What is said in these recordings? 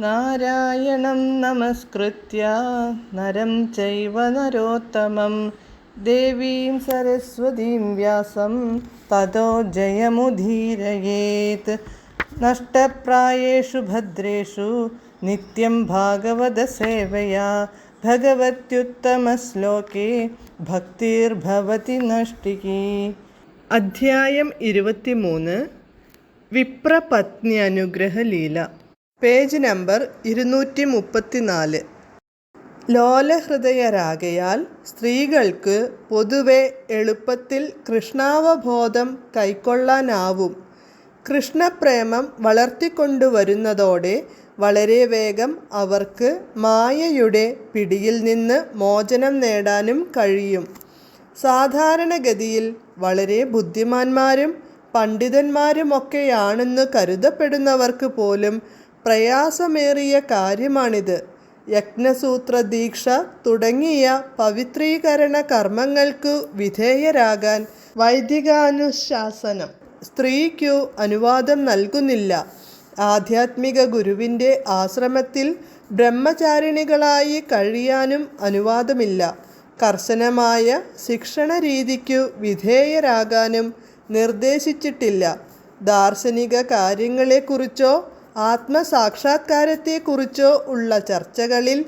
നാരായണം നമസ്കൃത്യ. നരം ചൈവ നരോത്തമം. ദേവീം സരസ്വതീം വ്യാസം. തതോ ജയമുധീരയേത് നഷ്ടപ്രായേഷു ഭദ്രേഷു. നിത്യം ഭാഗവതസേവയാ ഭഗവത്യുത്തമശ്ലോകേ ഭക്തിർഭവതി നഷ്ടികി. അധ്യായം ഇരുപത്തിമൂന്ന്. വിപ്രപത്നി അനുഗ്രഹ ലീല പേജ് നമ്പർ ഇരുന്നൂറ്റി മുപ്പത്തിനാല് ലോലഹൃദയരാകയാൽ സ്ത്രീകൾക്ക് പൊതുവെ എളുപ്പത്തിൽ കൃഷ്ണാവബോധം കൈക്കൊള്ളാനാവും. കൃഷ്ണപ്രേമം വളർത്തിക്കൊണ്ടുവരുന്നതോടെ വളരെ വേഗം അവർക്ക് മായയുടെ പിടിയിൽ നിന്ന് മോചനം നേടാനും കഴിയും. സാധാരണഗതിയിൽ വളരെ ബുദ്ധിമാന്മാരും പണ്ഡിതന്മാരുമൊക്കെയാണെന്ന് കരുതപ്പെടുന്നവർക്ക് പോലും പ്രയാസമേറിയ കാര്യമാണിത്. യജ്ഞസൂത്ര ദീക്ഷ തുടങ്ങിയ പവിത്രീകരണ കർമ്മങ്ങൾക്കു വിധേയരാകാൻ വൈദികാനുശാസനം. സ്ത്രീക്കു അനുവാദം നൽകുന്നില്ല. ആധ്യാത്മിക ഗുരുവിന്റെ ആശ്രമത്തിൽ ബ്രഹ്മചാരിണികളായി കഴിയാനും അനുവാദമില്ല. കർശനമായ ശിക്ഷണ രീതിക്കു വിധേയരാകാനും നിർദ്ദേശിച്ചിട്ടില്ല. ദാർശനിക കാര്യങ്ങളെക്കുറിച്ചോ ആത്മസാക്ഷാത്കാരത്തെക്കുറിച്ചോ ഉള്ള ചർച്ചകളിൽ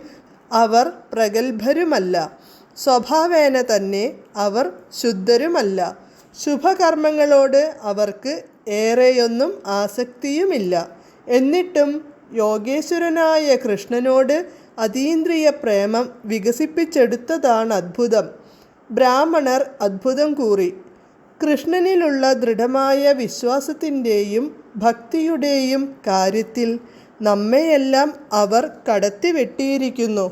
അവർ പ്രഗത്ഭരുമല്ല. സ്വഭാവേന തന്നെ അവർ ശുദ്ധരുമല്ല. ശുഭകർമ്മങ്ങളോട് അവർക്ക് ഏറെയൊന്നും ആസക്തിയുമില്ല. എന്നിട്ടും യോഗേശ്വരനായ കൃഷ്ണനോട് അതീന്ദ്രിയ പ്രേമം വികസിപ്പിച്ചെടുത്തതാണ് അത്ഭുതം. ബ്രാഹ്മണർ അദ്ഭുതം കൂറി. കൃഷ്ണനിലുള്ള ദൃഢമായ വിശ്വാസത്തിന്റെയും ഭക്തിയുടെയും കാര്യത്തിൽ നമ്മെയെല്ലാം അവർ കടത്തിവെട്ടിയിരിക്കുന്നു.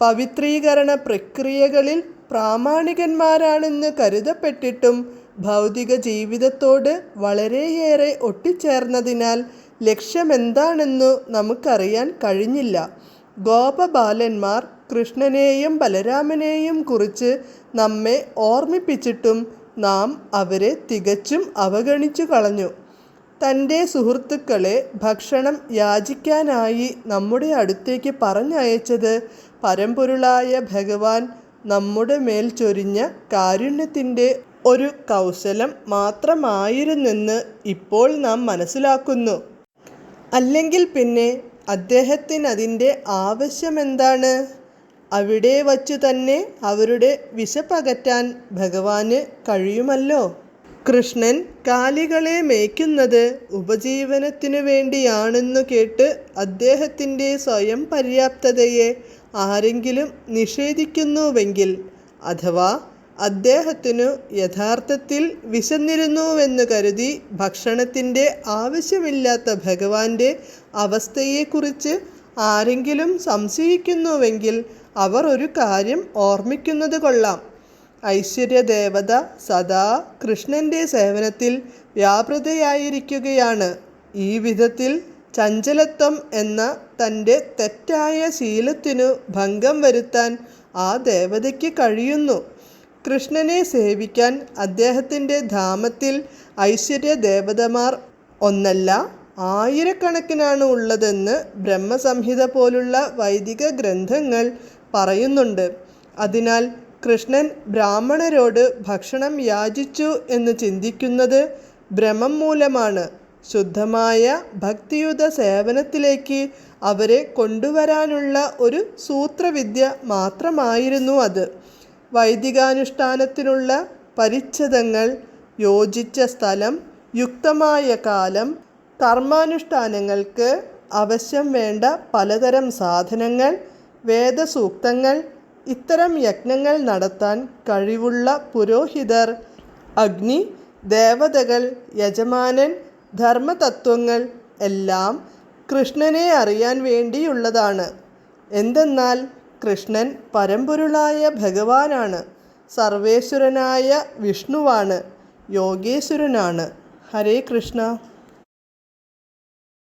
പവിത്രീകരണ പ്രക്രിയകളിൽ പ്രാമാണികന്മാരാണെന്ന് കരുതപ്പെട്ടിട്ടും ഭൗതിക ജീവിതത്തോട് വളരെയേറെ ഒട്ടിച്ചേർന്നതിനാൽ ലക്ഷ്യമെന്താണെന്നു നമുക്കറിയാൻ കഴിഞ്ഞില്ല. ഗോപബാലന്മാർ കൃഷ്ണനെയും ബലരാമനെയും കുറിച്ച് നമ്മെ ഓർമ്മിപ്പിച്ചിട്ടും നാം അവരെ തികച്ചും അവഗണിച്ചു കളഞ്ഞു തന്റെ സുഹൃത്തുക്കളെ ഭക്ഷണം യാചിക്കാനായി നമ്മുടെ അടുത്തേക്ക് പറഞ്ഞയച്ചത് പരമ്പൊരുളായ ഭഗവാൻ നമ്മുടെ മേൽ ചൊരിഞ്ഞ കാരുണ്യത്തിന്റെ ഒരു കൗശലം മാത്രമായിരുന്നെന്ന് ഇപ്പോൾ നാം മനസ്സിലാക്കുന്നു. അല്ലെങ്കിൽ പിന്നെ അദ്ദേഹത്തിന് അതിന്റെ ആവശ്യമെന്താണ്? അവിടെ വച്ചു തന്നെ അവരുടെ വിശപ്പകറ്റാൻ ഭഗവാന് കഴിയുമല്ലോ? കൃഷ്ണൻ കാലികളെ മേയ്ക്കുന്നത് ഉപജീവനത്തിനു വേണ്ടിയാണെന്നു കേട്ട് അദ്ദേഹത്തിന്റെ സ്വയം പര്യാപ്തതയെ ആരെങ്കിലും നിഷേധിക്കുന്നുവെങ്കിൽ അഥവാ അദ്ദേഹത്തിനു യഥാർത്ഥത്തിൽ വിശന്നിരുന്നുവെന്ന് കരുതി ഭക്ഷണത്തിന്റെ ആവശ്യമില്ലാത്ത ഭഗവാന്റെ അവസ്ഥയെക്കുറിച്ച് ആരെങ്കിലും സംശയിക്കുന്നുവെങ്കിൽ അവർ ഒരു കാര്യം ഓർമ്മിക്കുന്നത് കൊള്ളാം. ഐശ്വര്യദേവത സദാ കൃഷ്ണന്റെ സേവനത്തിൽ വ്യാപൃതയായിരിക്കുകയാണ്. ഈ വിധത്തിൽ ചഞ്ചലത്വം എന്ന തന്റെ തെറ്റായ ശീലത്തിനു ഭംഗം വരുത്താൻ ആ ദേവതയ്ക്ക് കഴിയുന്നു. കൃഷ്ണനെ സേവിക്കാൻ അദ്ദേഹത്തിന്റെ ധാമത്തിൽ ഐശ്വര്യ ദേവതമാർ ഒന്നല്ല ആയിരക്കണക്കിനാണ് ഉള്ളതെന്ന് ബ്രഹ്മസംഹിത പോലുള്ള വൈദിക ഗ്രന്ഥങ്ങൾ പറയുന്നുണ്ട്. അതിനാൽ കൃഷ്ണൻ ബ്രാഹ്മണരോട് ഭക്ഷണം യാചിച്ചു എന്ന് ചിന്തിക്കുന്നത് ഭ്രമം മൂലമാണ്. ശുദ്ധമായ ഭക്തിയുത സേവനത്തിലേക്ക് അവരെ കൊണ്ടുവരാനുള്ള ഒരു സൂത്രവിദ്യ മാത്രമായിരുന്നു അത്. വൈദികാനുഷ്ഠാനത്തിനുള്ള പരിച്ഛദങ്ങൾ യോജിച്ച സ്ഥലം യുക്തമായ കാലം കർമാനുഷ്ഠാനങ്ങൾക്ക് ആവശ്യം വേണ്ട പലതരം സാധനങ്ങൾ വേദസൂക്തങ്ങൾ ഇത്തരം യജ്ഞങ്ങൾ നടത്താൻ കഴിവുള്ള പുരോഹിതർ അഗ്നി ദേവതകൾ യജമാനൻ ധർമ്മതത്വങ്ങൾ എല്ലാം കൃഷ്ണനെ അറിയാൻ വേണ്ടിയുള്ളതാണ്. എന്തെന്നാൽ കൃഷ്ണൻ പരമ്പൊരുളായ ഭഗവാനാണ് സർവേശ്വരനായ വിഷ്ണുവാണ് യോഗേശ്വരനാണ്. ഹരേ കൃഷ്ണ.